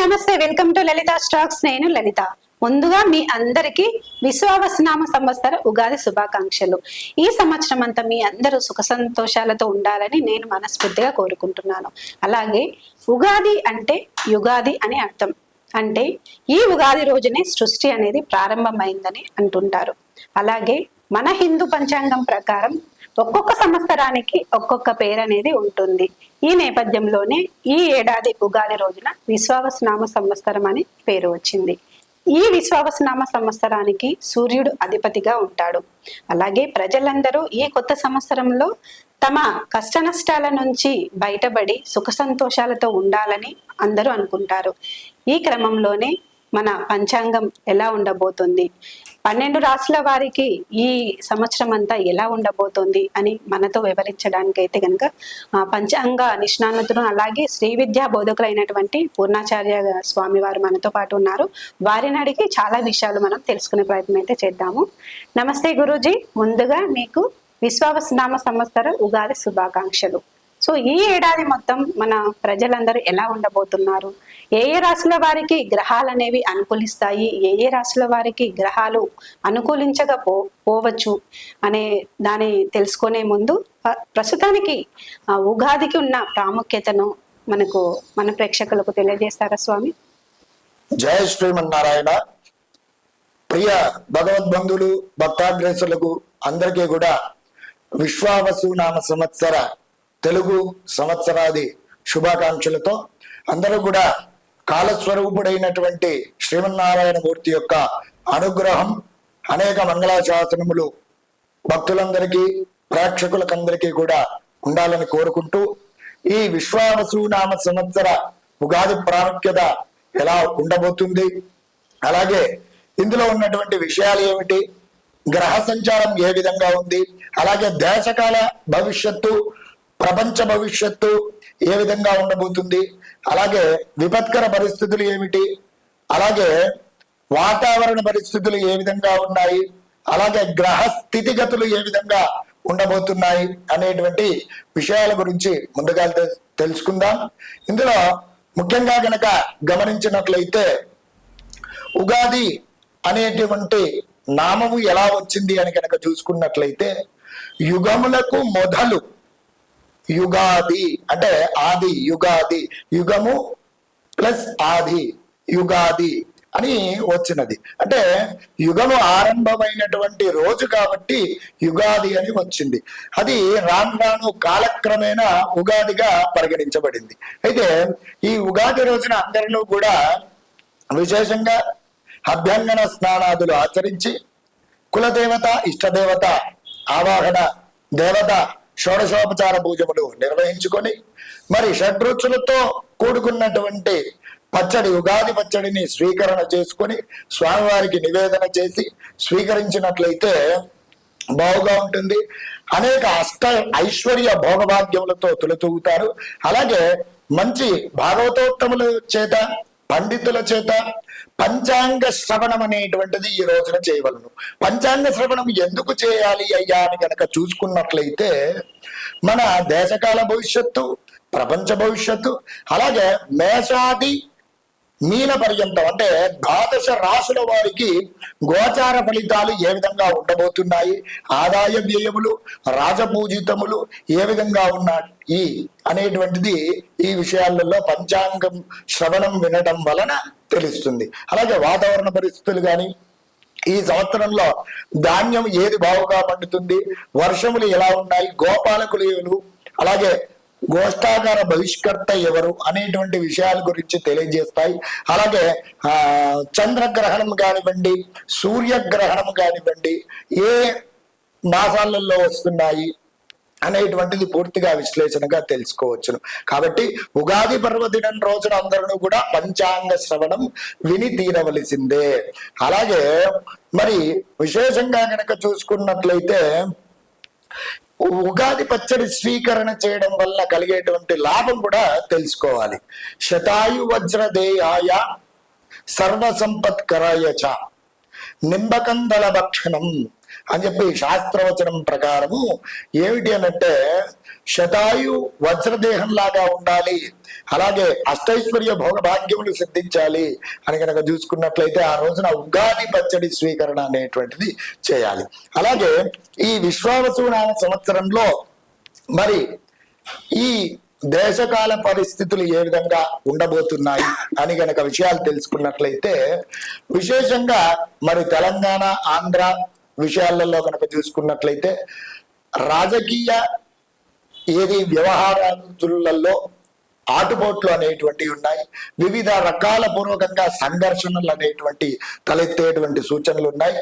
నమస్తే. Welcome to Lalitha stocks. నేను లలిత. ముందుగా మీ అందరికీ విశ్వావసనామ సంవత్సర ఉగాది శుభాకాంక్షలు. ఈ సంవత్సరం అంతా మీ అందరూ సుఖ సంతోషాలతో ఉండాలని నేను మనస్ఫూర్తిగా కోరుకుంటున్నాను. అలాగే ఉగాది అంటే యుగాది అని అర్థం. అంటే ఈ ఉగాది రోజునే సృష్టి అనేది ప్రారంభమైందని అంటుంటారు. అలాగే మన హిందూ పంచాంగం ప్రకారం ఒక్కొక్క సంవత్సరానికి ఒక్కొక్క పేరు అనేది ఉంటుంది. ఈ నేపథ్యంలోనే ఈ ఏడాది ఉగాది రోజున విశ్వావసనామ సంవత్సరం అని పేరు వచ్చింది. ఈ విశ్వావసనామ సంవత్సరానికి సూర్యుడు అధిపతిగా ఉంటాడు. అలాగే ప్రజలందరూ ఈ కొత్త సంవత్సరంలో తమ కష్ట నష్టాల నుంచి బయటపడి సుఖ సంతోషాలతో ఉండాలని అందరూ అనుకుంటారు. ఈ క్రమంలోనే మన పంచాంగం ఎలా ఉండబోతుంది? పన్నెండు రాసుల వారికి ఈ సంవత్సరం అంతా ఎలా ఉండబోతోంది అని మనతో వివరించడానికి అయితే కనుక పంచాంగ నిష్ణాతులు అలాగే శ్రీ విద్యా బోధకులైనటువంటి పూర్ణాచార్య స్వామి వారు మనతో పాటు ఉన్నారు. వారిని అడిగి చాలా విషయాలు మనం తెలుసుకునే ప్రయత్నం అయితే చేద్దాము. నమస్తే గురూజీ. ముందుగా మీకు విశ్వావసనామ సంవత్సర ఉగాది శుభాకాంక్షలు. సో ఈ ఏడాది మొత్తం మన ప్రజలందరూ ఎలా ఉండబోతున్నారు? ఏ ఏ రాశుల వారికి గ్రహాలు అనేవి అనుకూలిస్తాయి? ఏ ఏ రాశుల వారికి గ్రహాలు అనుకూలించకపో పోవచ్చు అనే దాన్ని తెలుసుకునే ముందు ప్రస్తుతానికి ఉగాదికి ఉన్న ప్రాముఖ్యతను మనకు మన ప్రేక్షకులకు తెలియజేస్తారా స్వామి? జయ శ్రీమన్నారాయణ. ప్రియ భగవద్బంధులు భక్తాగ్రేసులకు అందరికీ కూడా విశ్వావసు నామ సంవత్సర తెలుగు సంవత్సరాది శుభాకాంక్షలతో అందరూ కూడా కాలస్వరూపుడైనటువంటి శ్రీమన్నారాయణ మూర్తి యొక్క అనుగ్రహం అనేక మంగళాశాసనములు భక్తులందరికీ ప్రేక్షకులకందరికీ కూడా ఉండాలని కోరుకుంటూ ఈ విశ్వావసునామ సంవత్సర ఉగాది ప్రాముఖ్యత ఎలా ఉండబోతుంది? అలాగే ఇందులో ఉన్నటువంటి విషయాలు ఏమిటి? గ్రహ సంచారం ఏ విధంగా ఉంది? అలాగే దేశకాల భవిష్యత్తు ప్రపంచ భవిష్యత్తు ఏ విధంగా ఉండబోతుంది? అలాగే విపత్కర పరిస్థితులు ఏమిటి? అలాగే వాతావరణ పరిస్థితులు ఏ విధంగా ఉన్నాయి? అలాగే గ్రహ స్థితిగతులు ఏ విధంగా ఉండబోతున్నాయి? అనేటువంటి విషయాల గురించి ముందుగా తెలుసుకుందాం. ఇందులో ముఖ్యంగా గనక గమనించినట్లయితే ఉగాది అనేటువంటి నామము ఎలా వచ్చింది అని కనుక చూసుకున్నట్లయితే యుగములకు మొదలు యుగాది అంటే ఆది యుగాది యుగము ప్లస్ ఆది యుగాది అని వచ్చినది. అంటే యుగము ఆరంభమైనటువంటి రోజు కాబట్టి యుగాది అని వచ్చింది. అది రాను రాను కాలక్రమేణా ఉగాదిగా పరిగణించబడింది. అయితే ఈ ఉగాది రోజున అందరిలో కూడా విశేషంగా అభ్యంగన స్నానాదులు ఆచరించి కులదేవత ఇష్టదేవత ఆవాహన దేవత షోడశోపచార పూజములు నిర్వహించుకొని మరి షడ్రుచులతో కూడుకున్నటువంటి పచ్చడి ఉగాది పచ్చడిని స్వీకరణ చేసుకొని స్వామివారికి నివేదన చేసి స్వీకరించినట్లయితే బాగుగా ఉంటుంది. అనేక అష్ట ఐశ్వర్య భోగభాగ్యములతో తులతూగుతారు. అలాగే మంచి భాగవతోత్తముల చేత పండితుల చేత పంచాంగ శ్రవణం అనేటువంటిది ఈ రోజున చేయవలను. పంచాంగ శ్రవణం ఎందుకు చేయాలి అయ్యా అని కనుక చూసుకున్నట్లయితే మన దేశకాల భవిష్యత్తు ప్రపంచ భవిష్యత్తు అలాగే మేషాది మీన పర్యంతం అంటే ద్వాదశ రాశుల వారికి గోచార ఫలితాలు ఏ విధంగా ఉండబోతున్నాయి? ఆదాయ వ్యయములు రాజపూజితములు ఏ విధంగా ఉన్నాయి? అనేటువంటిది ఈ విషయాలలో పంచాంగం శ్రవణం వినడం వలన తెలుస్తుంది. అలాగే వాతావరణ పరిస్థితులు కానీ ఈ సంవత్సరంలో ధాన్యం ఏది బాగుగా పండుతుంది? వర్షములు ఎలా ఉన్నాయి? గోపాలకులు అలాగే గోష్ఠాగార బహిష్కర్త ఎవరు అనేటువంటి విషయాల గురించి తెలియజేస్తాయి. అలాగే ఆ చంద్రగ్రహణం కానివ్వండి సూర్యగ్రహణం కానివ్వండి ఏ మాసాలలో వస్తున్నాయి అనేటువంటిది పూర్తిగా విశ్లేషణగా తెలుసుకోవచ్చును. కాబట్టి ఉగాది పర్వదినం రోజున అందరూ కూడా పంచాంగ శ్రవణం విని తీరవలసిందే. అలాగే మరి విశేషంగా గనక చూసుకున్నట్లయితే ఉగాది పచ్చడి స్వీకరణ చేయడం వల్ల కలిగేటువంటి లాభం కూడా తెలుసుకోవాలి. శతాయు వజ్రదేయాయ సర్వ సంపత్కరాయ చ. నింబకందల భక్షణం. అని చెప్పి శాస్త్రవచనం ప్రకారము ఏమిటి అనంటే శతాయు వజ్రదేహం లాగా ఉండాలి అలాగే అష్టైశ్వర్య భోగభాగ్యములు సిద్ధించాలి అని కనుక చూసుకున్నట్లయితే ఆ రోజున ఉగాది పచ్చడి స్వీకరణ అనేటువంటిది చేయాలి. అలాగే ఈ విశ్వావసునామ సంవత్సరంలో మరి ఈ దేశకాల పరిస్థితులు ఏ విధంగా ఉండబోతున్నాయి అని గనక విషయాలు తెలుసుకున్నట్లయితే విశేషంగా మరి తెలంగాణ ఆంధ్ర విషయాలలో కనుక చూసుకున్నట్లయితే రాజకీయ ఏది వ్యవహారాలలో ఆటుపోట్లు అనేటువంటివి ఉన్నాయి. వివిధ రకాల పూర్వకంగా సంఘర్షణలు అనేటువంటి తలెత్తేటువంటి సూచనలు ఉన్నాయి.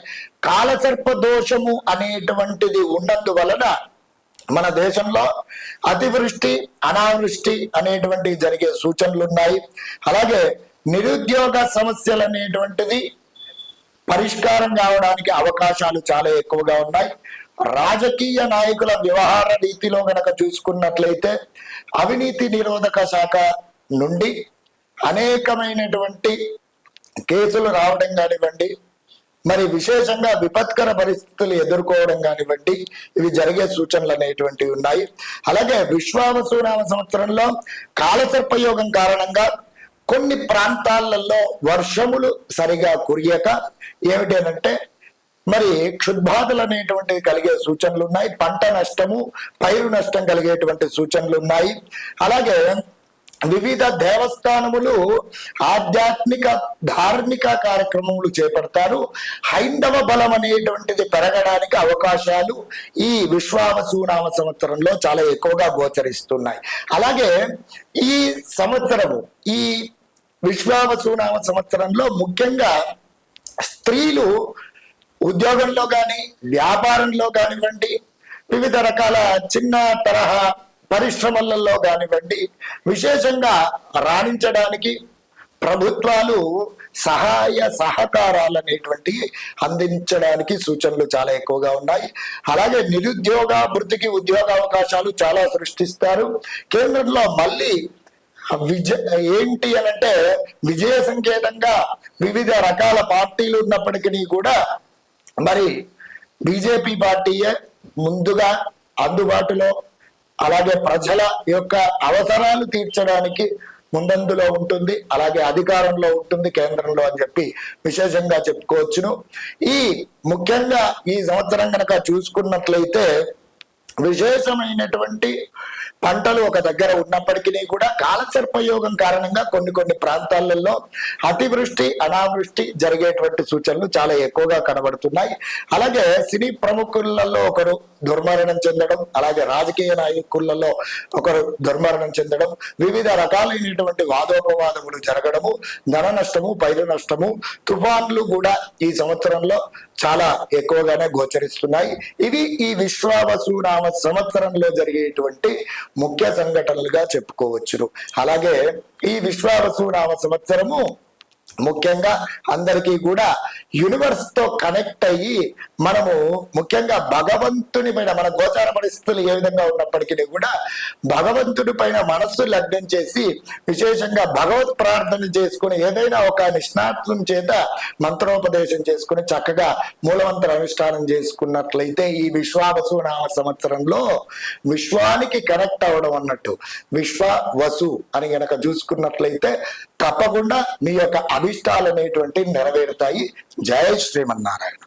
కాలసర్ప దోషము అనేటువంటిది ఉన్నందువలన మన దేశంలో అతివృష్టి అనావృష్టి అనేటువంటి జరిగే సూచనలు ఉన్నాయి. అలాగే నిరుద్యోగ సమస్యలు అనేటువంటిది పరిష్కారం కావడానికి అవకాశాలు చాలా ఎక్కువగా ఉన్నాయి. రాజకీయ నాయకుల వ్యవహార రీతిలో గనక చూసుకున్నట్లయితే అవినీతి నిరోధక శాఖ నుండి అనేకమైనటువంటి కేసులు రావడం కానివ్వండి మరి విశేషంగా విపత్కర పరిస్థితులు ఎదుర్కోవడం కానివ్వండి ఇవి జరిగే సూచనలు అనేటువంటివి ఉన్నాయి. అలాగే విశ్వావసునామ సంవత్సరంలో కాలసర్పయోగం కారణంగా కొన్ని ప్రాంతాలలో వర్షములు సరిగా కురియక ఏమిటేనంటే మరి క్షుద్బాధలు అనేటువంటివి కలిగే సూచనలు ఉన్నాయి పంట నష్టము పైరు నష్టం కలిగేటువంటి సూచనలు ఉన్నాయి. అలాగే వివిధ దేవస్థానములు ఆధ్యాత్మిక ధార్మిక కార్యక్రమములు చేపడతారు. హైందవ బలం అనేటువంటిది పెరగడానికి అవకాశాలు ఈ విశ్వావసునామ సంవత్సరంలో చాలా ఎక్కువగా గోచరిస్తున్నాయి. అలాగే ఈ సంవత్సరము ఈ విశ్వావసునామ సంవత్సరంలో ముఖ్యంగా స్త్రీలు ఉద్యోగంలో కానీ వ్యాపారంలో కానివ్వండి వివిధ రకాల చిన్న తరహా పరిశ్రమలలో కానివ్వండి విశేషంగా రాణించడానికి ప్రభుత్వాలు సహాయ సహకారాలు అనేటువంటి అందించడానికి సూచనలు చాలా ఎక్కువగా ఉన్నాయి. అలాగే నిరుద్యోగాభివృద్ధికి ఉద్యోగ అవకాశాలు చాలా సృష్టిస్తారు. కేంద్రంలో మళ్ళీ విజయ ఏంటి అని అంటే విజయ సంకేతంగా వివిధ రకాల పార్టీలు ఉన్నప్పటికీ కూడా మరి బీజేపీ పార్టీయే ముందుగా అందుబాటులో అలాగే ప్రజల యొక్క అవసరాలు తీర్చడానికి ముందందులో ఉంటుంది అలాగే అధికారంలో ఉంటుంది కేంద్రంలో అని చెప్పి విశేషంగా చెప్పుకోవచ్చును. ఈ ముఖ్యంగా ఈ సంవత్సరం కనుక చూసుకున్నట్లయితే విశేషమైనటువంటి పంటలు ఒక దగ్గర ఉన్నప్పటికీ కూడా కాలసర్పయోగం కారణంగా కొన్ని కొన్ని ప్రాంతాలలో అతివృష్టి అనావృష్టి జరిగేటువంటి సూచనలు చాలా ఎక్కువగా కనబడుతున్నాయి. అలాగే సినీ ప్రముఖులలో ఒకరు దుర్మరణం చెందడం అలాగే రాజకీయ నాయకులలో ఒకరు దుర్మరణం చెందడం వివిధ రకాలైనటువంటి వాదోపవాదములు జరగడము ధన నష్టము పైరు నష్టము తుఫాన్లు కూడా ఈ సంవత్సరంలో చాలా ఎక్కువగానే గోచరిస్తున్నాయి. ఇవి ఈ విశ్వావసునామ సంవత్సరంలో జరిగేటువంటి ముఖ్య సంఘటనలుగా చెప్పుకోవచ్చును. అలాగే ఈ విశ్వావసునామ సంవత్సరము ముఖ్యంగా అందరికీ కూడా యూనివర్స్తో కనెక్ట్ అయ్యి మనము ముఖ్యంగా భగవంతుని పైన మన గోచార పరిస్థితులు ఏ విధంగా ఉన్నప్పటికీ కూడా భగవంతుడి పైన మనస్సు లగ్నం చేసి విశేషంగా భగవత్ ప్రార్థన చేసుకుని ఏదైనా ఒక నిష్ణాత్వం చేత మంత్రోపదేశం చేసుకుని చక్కగా మూలమంత్ర అనుష్ఠానం చేసుకున్నట్లయితే ఈ విశ్వావసు నామ సంవత్సరంలో విశ్వానికి కనెక్ట్ అవ్వడం అన్నట్టు. విశ్వ వసు అని గనక చూసుకున్నట్లయితే తప్పకుండా మీ యొక్క అభిష్టాలు అనేటువంటి నెరవేరుతాయి. జయ శ్రీమన్నారాయణ.